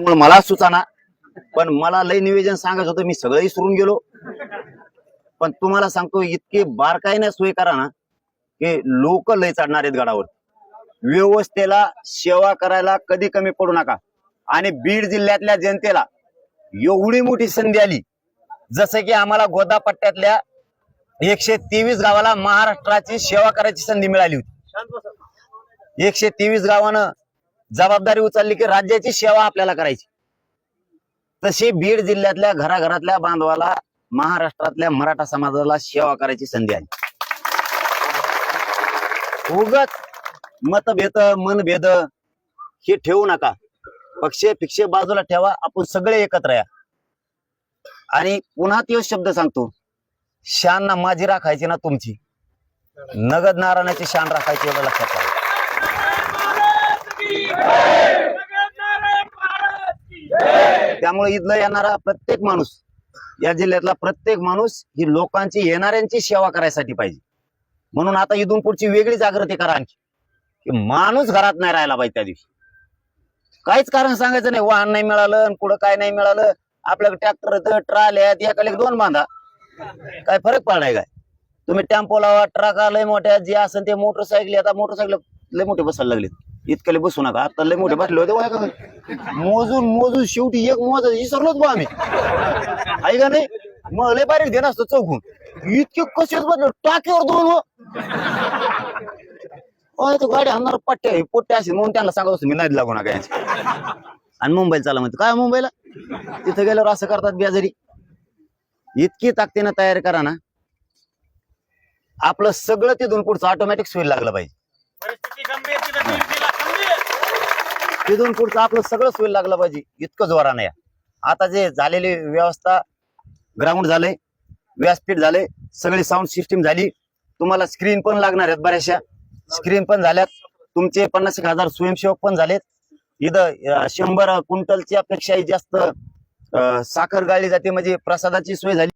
त्यामुळे मला सुचाना पण मला लय निवेदन सांगायचं होतं मी सगळंही सुरून गेलो. पण तुम्हाला सांगतो इतके बारकाईने सोय करा ना की लोक लय चढणार आहेत गडावर व्यवस्थेला सेवा करायला कधी कमी पडू नका. आणि बीड जिल्ह्यातल्या जनतेला एवढी मोठी संधी आली. जसं की आम्हाला गोदा पट्ट्यातल्या एकशे तेवीस गावाला महाराष्ट्राची सेवा करायची संधी मिळाली होती. एकशे तेवीस गावानं जबाबदारी उचलली की राज्याची सेवा आपल्याला करायची. तशी बीड जिल्ह्यातल्या घराघरातल्या बांधवाला महाराष्ट्रातल्या मराठा समाजाला सेवा करायची संधी आली. उगत मतभेद मनभेद हे ठेवू नका. पक्षे फिक्षे बाजूला ठेवा आपण सगळे एकत्र या. आणि पुन्हा तो शब्द सांगतो शान ना माझी राखायची ना तुमची. नगद नारायणाची शान राखायची एवढं लक्षात त्यामुळे इथलं येणारा प्रत्येक माणूस या जिल्ह्यातला प्रत्येक माणूस ही लोकांची येणाऱ्यांची सेवा करायसाठी पाहिजे. म्हणून आता इथून पुढची वेगळी जागृती करा आणखी. की माणूस घरात नाही राहायला पाहिजे त्या दिवशी. काहीच कारण सांगायचं नाही वाहन नाही मिळालं आणि पुढं काय नाही मिळालं. आपल्याकडे ट्रॅक्टर ट्राले आहेत एकाला एक दोन बांधा. काय फरक पडलाय काय? तुम्ही टेम्पो लावा ट्रक लय मोठ्या जे असेल ते मोटरसायकल आता मोटरसायकल लय मोठे बसायला लागले इतकले बसू नका. आता लय मोठे बसले होते मोजून मोजून शेवटी एक मोज विसरलोच बा आम्ही. आहे का नाही? मग लय बारीक देणार असतं चौकून. इतके कसेच बदल टाकीवर दोन हो तो गाडी आणणार पट्टे आहे, पोट्टे असेल म्हणून त्यांना सांगत असतो मी नाही लागू नका आणि मुंबईला चाला म्हणतो काय मुंबईला? तिथं गेल्यावर असं करतात बियाजरी. इतकी ताकदीनं तयारी करा ना. आपलं सगळं तिथून पुढचं ऑटोमॅटिक स्विल लागलं पाहिजे. तिथून पुढचं आपलं सगळं सोय लागलं पाहिजे. इतकं जोरानं या. आता जे झालेली व्यवस्था ग्राउंड झालंय व्यासपीठ झालंय सगळी साऊंड सिस्टीम झाली. तुम्हाला स्क्रीन पण लागणार आहेत बऱ्याचशा. स्क्रीन पण झाल्यात. तुमचे पन्नास एक हजार स्वयंसेवक पण झालेत. इथं शंभर क्विंटलच्या पेक्षाही जास्त. साखर गाळली जाते म्हणजे प्रसादाची सोय झाली.